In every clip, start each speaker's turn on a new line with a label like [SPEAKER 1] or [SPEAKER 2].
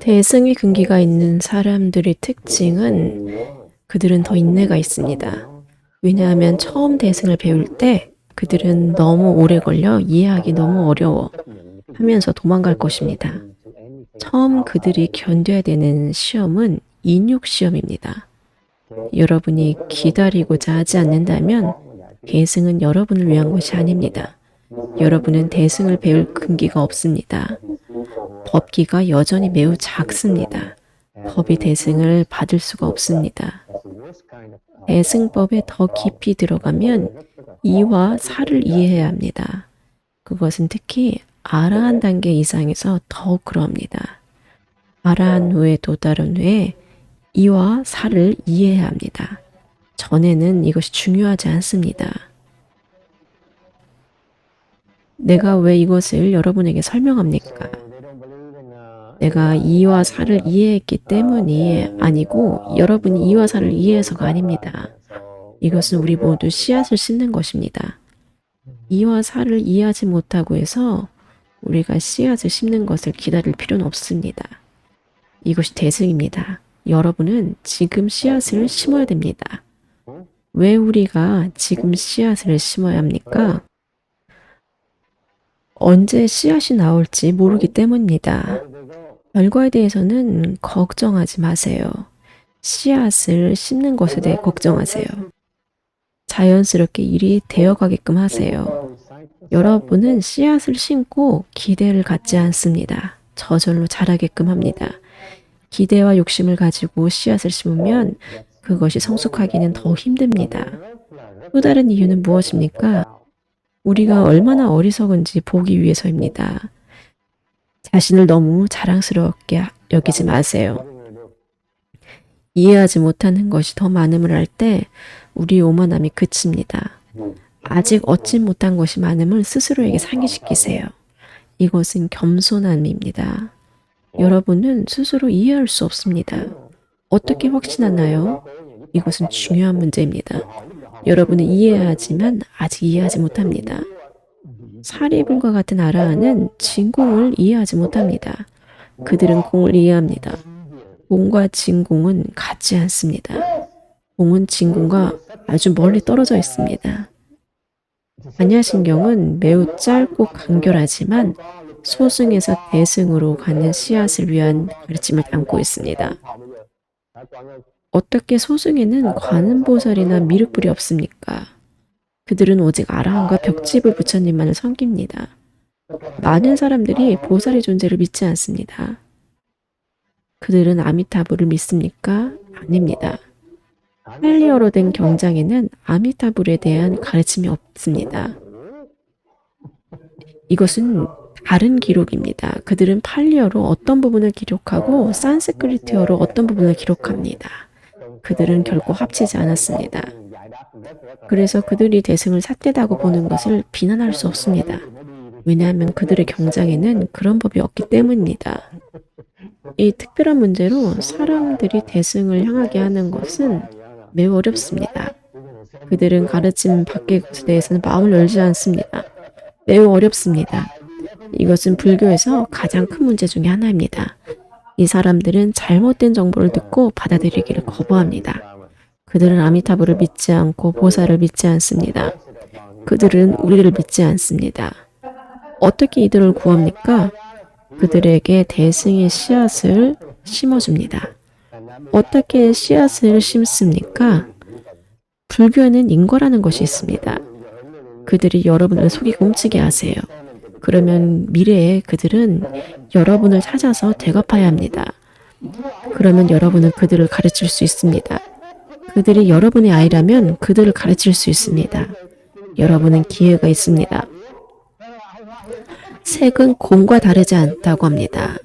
[SPEAKER 1] 대승의 근기가 있는 사람들의 특징은 그들은 더 인내가 있습니다. 왜냐하면 처음 대승을 배울 때 그들은 너무 오래 걸려 이해하기 너무 어려워 하면서 도망갈 것입니다. 처음 그들이 견뎌야 되는 시험은 인육 시험입니다. 여러분이 기다리고자 하지 않는다면 대승은 여러분을 위한 것이 아닙니다. 여러분은 대승을 배울 근기가 없습니다. 법기가 여전히 매우 작습니다. 법이 대승을 받을 수가 없습니다. 대승법에 더 깊이 들어가면 이와 사를 이해해야 합니다. 그것은 특히 아라한 단계 이상에서 더욱 그러합니다. 아라한 후에 도달한 후에 이와 사를 이해해야 합니다. 전에는 이것이 중요하지 않습니다. 내가 왜 이것을 여러분에게 설명합니까? 내가 이와 사를 이해했기 때문이 아니고 여러분이 이와 사를 이해해서가 아닙니다. 이것은 우리 모두 씨앗을 심는 것입니다. 이와 사를 이해하지 못하고 해서 우리가 씨앗을 심는 것을 기다릴 필요는 없습니다. 이것이 대승입니다. 여러분은 지금 씨앗을 심어야 됩니다. 왜 우리가 지금 씨앗을 심어야 합니까? 언제 씨앗이 나올지 모르기 때문입니다. 결과에 대해서는 걱정하지 마세요. 씨앗을 심는 것에 대해 걱정하세요. 자연스럽게 일이 되어가게끔 하세요. 여러분은 씨앗을 심고 기대를 갖지 않습니다. 저절로 자라게끔 합니다. 기대와 욕심을 가지고 씨앗을 심으면 그것이 성숙하기는 더 힘듭니다. 또 다른 이유는 무엇입니까? 우리가 얼마나 어리석은지 보기 위해서입니다. 자신을 너무 자랑스럽게 여기지 마세요. 이해하지 못하는 것이 더 많음을 할 때 우리 오만함이 그칩니다. 아직 얻지 못한 것이 많음을 스스로에게 상기시키세요. 이것은 겸손함입니다. 여러분은 스스로 이해할 수 없습니다. 어떻게 확신하나요? 이것은 중요한 문제입니다. 여러분은 이해하지만 아직 이해하지 못합니다. 사리불과 같은 아라한은 진공을 이해하지 못합니다. 그들은 공을 이해합니다. 공과 진공은 같지 않습니다. 공은 진공과 아주 멀리 떨어져 있습니다. 반야신경은 매우 짧고 간결하지만 소승에서 대승으로 가는 씨앗을 위한 가르침을 담고 있습니다. 어떻게 소승에는 관음보살이나 미륵불이 없습니까? 그들은 오직 아라한과 벽집을 부처님만을 섬깁니다. 많은 사람들이 보살의 존재를 믿지 않습니다. 그들은 아미타불을 믿습니까? 아닙니다. 팔리어로 된 경장에는 아미타불에 대한 가르침이 없습니다. 이것은 다른 기록입니다. 그들은 팔리어로 어떤 부분을 기록하고 산스크리트어로 어떤 부분을 기록합니다. 그들은 결코 합치지 않았습니다. 그래서 그들이 대승을 삿대다고 보는 것을 비난할 수 없습니다. 왜냐하면 그들의 경장에는 그런 법이 없기 때문입니다. 이 특별한 문제로 사람들이 대승을 향하게 하는 것은 매우 어렵습니다. 그들은 가르침 밖의 것에 대해서는 마음을 열지 않습니다. 매우 어렵습니다. 이것은 불교에서 가장 큰 문제 중의 하나입니다. 이 사람들은 잘못된 정보를 듣고 받아들이기를 거부합니다. 그들은 아미타부를 믿지 않고 보살을 믿지 않습니다. 그들은 우리를 믿지 않습니다. 어떻게 이들을 구합니까? 그들에게 대승의 씨앗을 심어줍니다. 어떻게 씨앗을 심습니까? 불교에는 인과라는 것이 있습니다. 그들이 여러분을 속이고 훔치게 하세요. 그러면 미래에 그들은 여러분을 찾아서 대갚아야 합니다. 그러면 여러분은 그들을 가르칠 수 있습니다. 그들이 여러분의 아이라면 그들을 가르칠 수 있습니다. 여러분은 기회가 있습니다. 색은 공과 다르지 않다고 합니다.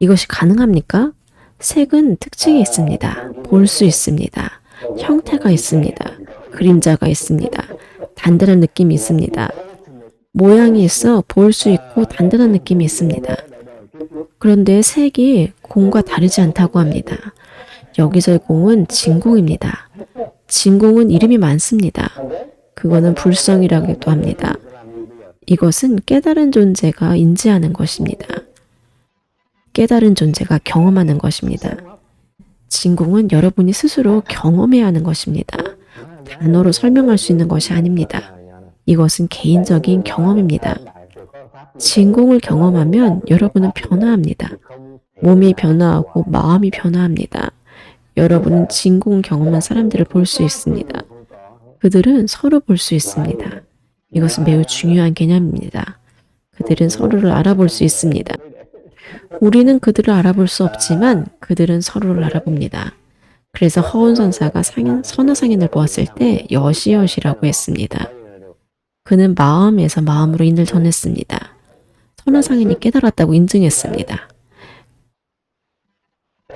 [SPEAKER 1] 이것이 가능합니까? 색은 특징이 있습니다. 볼 수 있습니다. 형태가 있습니다. 그림자가 있습니다. 단단한 느낌이 있습니다. 모양이 있어 볼 수 있고 단단한 느낌이 있습니다. 그런데 색이 공과 다르지 않다고 합니다. 여기서의 공은 진공입니다. 진공은 이름이 많습니다. 그거는 불성이라고도 합니다. 이것은 깨달은 존재가 인지하는 것입니다. 깨달은 존재가 경험하는 것입니다. 진공은 여러분이 스스로 경험해야 하는 것입니다. 단어로 설명할 수 있는 것이 아닙니다. 이것은 개인적인 경험입니다. 진공을 경험하면 여러분은 변화합니다. 몸이 변화하고 마음이 변화합니다. 여러분은 진공 경험한 사람들을 볼 수 있습니다. 그들은 서로 볼 수 있습니다. 이것은 매우 중요한 개념입니다. 그들은 서로를 알아볼 수 있습니다. 우리는 그들을 알아볼 수 없지만 그들은 서로를 알아봅니다. 그래서 허운 선사가 상인, 선어상인을 보았을 때 여시여시라고 했습니다. 그는 마음에서 마음으로 인을 전했습니다. 선어상인이 깨달았다고 인증했습니다.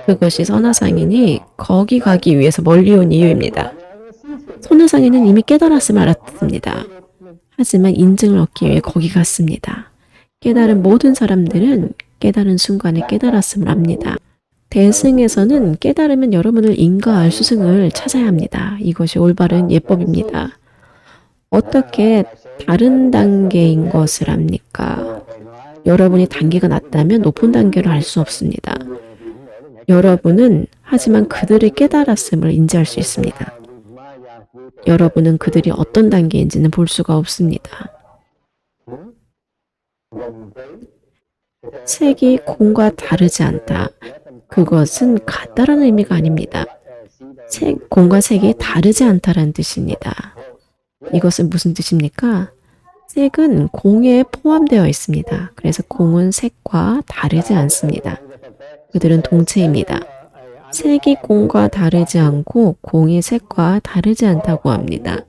[SPEAKER 1] 그것이 선어상인이 거기 가기 위해서 멀리 온 이유입니다. 선어상인은 이미 깨달았음을 알았습니다. 하지만 인증을 얻기 위해 거기 갔습니다. 깨달은 모든 사람들은 깨달은 순간에 깨달았음을 압니다. 대승에서는 깨달으면 여러분을 인가할 스승을 찾아야 합니다. 이것이 올바른 예법입니다. 어떻게 다른 단계인 것을 압니까? 여러분이 단계가 낮다면 높은 단계로 알 수 없습니다. 여러분은 하지만 그들의 깨달았음을 인지할 수 있습니다. 여러분은 그들이 어떤 단계인지는 볼 수가 없습니다. 색이 공과 다르지 않다. 그것은 같다라는 의미가 아닙니다. 색, 공과 색이 다르지 않다라는 뜻입니다. 이것은 무슨 뜻입니까? 색은 공에 포함되어 있습니다. 그래서 공은 색과 다르지 않습니다. 그들은 동체입니다. 색이 공과 다르지 않고 공이 색과 다르지 않다고 합니다.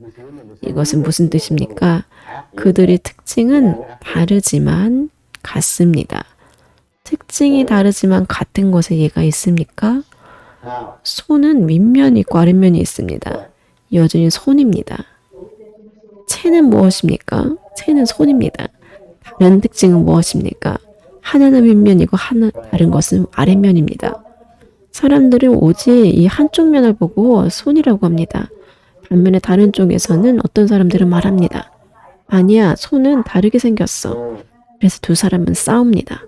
[SPEAKER 1] 이것은 무슨 뜻입니까? 그들의 특징은 다르지만 같습니다. 특징이 다르지만 같은 것에 예가 있습니까? 손은 윗면이 있고 아랫면이 있습니다. 여전히 손입니다. 채는 무엇입니까? 채는 손입니다. 다른 특징은 무엇입니까? 하나는 윗면이고 하나 다른 것은 아랫면입니다. 사람들은 오직 이 한쪽 면을 보고 손이라고 합니다. 반면에 다른 쪽에서는 어떤 사람들은 말합니다. 아니야, 손은 다르게 생겼어. 그래서 두 사람은 싸웁니다.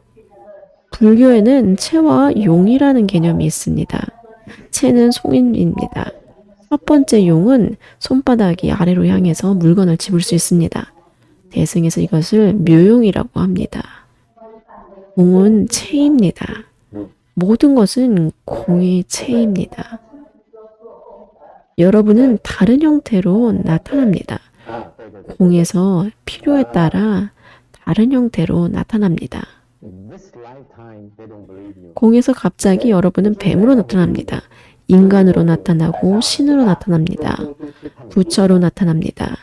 [SPEAKER 1] 불교에는 채와 용이라는 개념이 있습니다. 채는 송인입니다. 첫 번째 용은 손바닥이 아래로 향해서 물건을 집을 수 있습니다. 대승에서 이것을 묘용이라고 합니다. 공은 채입니다. 모든 것은 공의 채입니다. 여러분은 다른 형태로 나타납니다. 공에서 필요에 따라 다른 형태로 나타납니다. 공에서 갑자기 여러분은 뱀으로 나타납니다. 인간으로 나타나고 신으로 나타납니다. 부처로 나타납니다.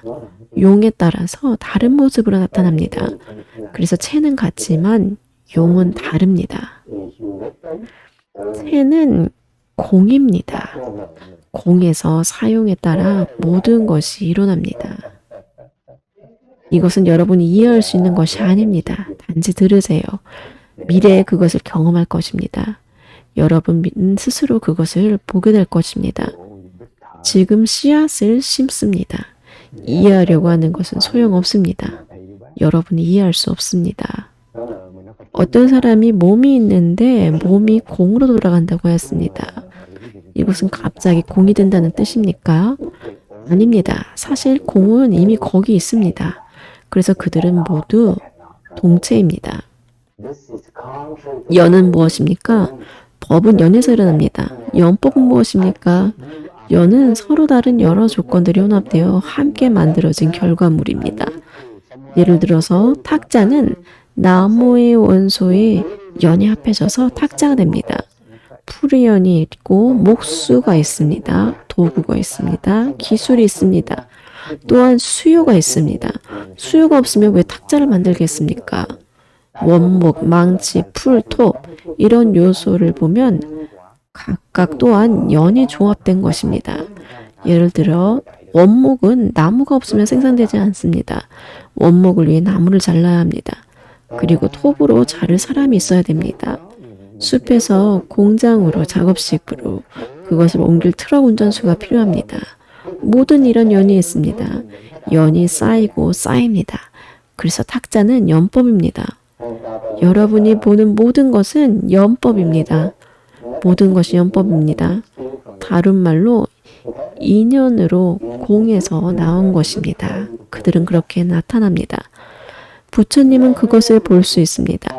[SPEAKER 1] 용에 따라서 다른 모습으로 나타납니다. 그래서 채는 같지만 용은 다릅니다. 채는 공입니다. 공에서 사용에 따라 모든 것이 일어납니다. 이것은 여러분이 이해할 수 있는 것이 아닙니다. 단지 들으세요. 미래에 그것을 경험할 것입니다. 여러분 스스로 그것을 보게 될 것입니다. 지금 씨앗을 심습니다. 이해하려고 하는 것은 소용없습니다. 여러분이 이해할 수 없습니다. 어떤 사람이 몸이 있는데 몸이 공으로 돌아간다고 했습니다. 이것은 갑자기 공이 된다는 뜻입니까? 아닙니다. 사실 공은 이미 거기 있습니다. 그래서 그들은 모두 동체입니다. 연은 무엇입니까? 법은 연에서 일어납니다. 연법은 무엇입니까? 연은 서로 다른 여러 조건들이 혼합되어 함께 만들어진 결과물입니다. 예를 들어서 탁자는 나무의 원소에 연이 합해져서 탁자가 됩니다. 풀이연이 있고 목수가 있습니다. 도구가 있습니다. 기술이 있습니다. 또한 수요가 있습니다. 수요가 없으면 왜 탁자를 만들겠습니까? 원목, 망치, 풀, 톱 이런 요소를 보면 각각 또한 연이 조합된 것입니다. 예를 들어 원목은 나무가 없으면 생산되지 않습니다. 원목을 위해 나무를 잘라야 합니다. 그리고 톱으로 자를 사람이 있어야 됩니다. 숲에서 공장으로 작업식으로 그것을 옮길 트럭 운전수가 필요합니다. 모든 이런 연이 있습니다. 연이 쌓이고 쌓입니다. 그래서 탁자는 연법입니다. 여러분이 보는 모든 것은 연법입니다. 모든 것이 연법입니다. 다른 말로 인연으로 공에서 나온 것입니다. 그들은 그렇게 나타납니다. 부처님은 그것을 볼 수 있습니다.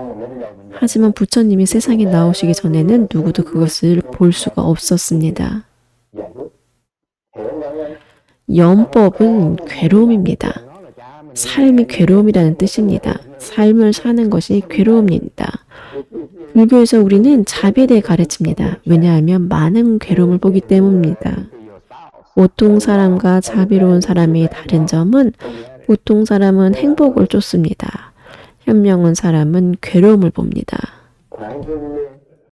[SPEAKER 1] 하지만 부처님이 세상에 나오시기 전에는 누구도 그것을 볼 수가 없었습니다. 연법은 괴로움입니다. 삶이 괴로움이라는 뜻입니다. 삶을 사는 것이 괴로움입니다. 불교에서 우리는 자비에 대해 가르칩니다. 왜냐하면 많은 괴로움을 보기 때문입니다. 보통 사람과 자비로운 사람의 다른 점은 보통 사람은 행복을 쫓습니다. 현명한 사람은 괴로움을 봅니다.
[SPEAKER 2] 광주의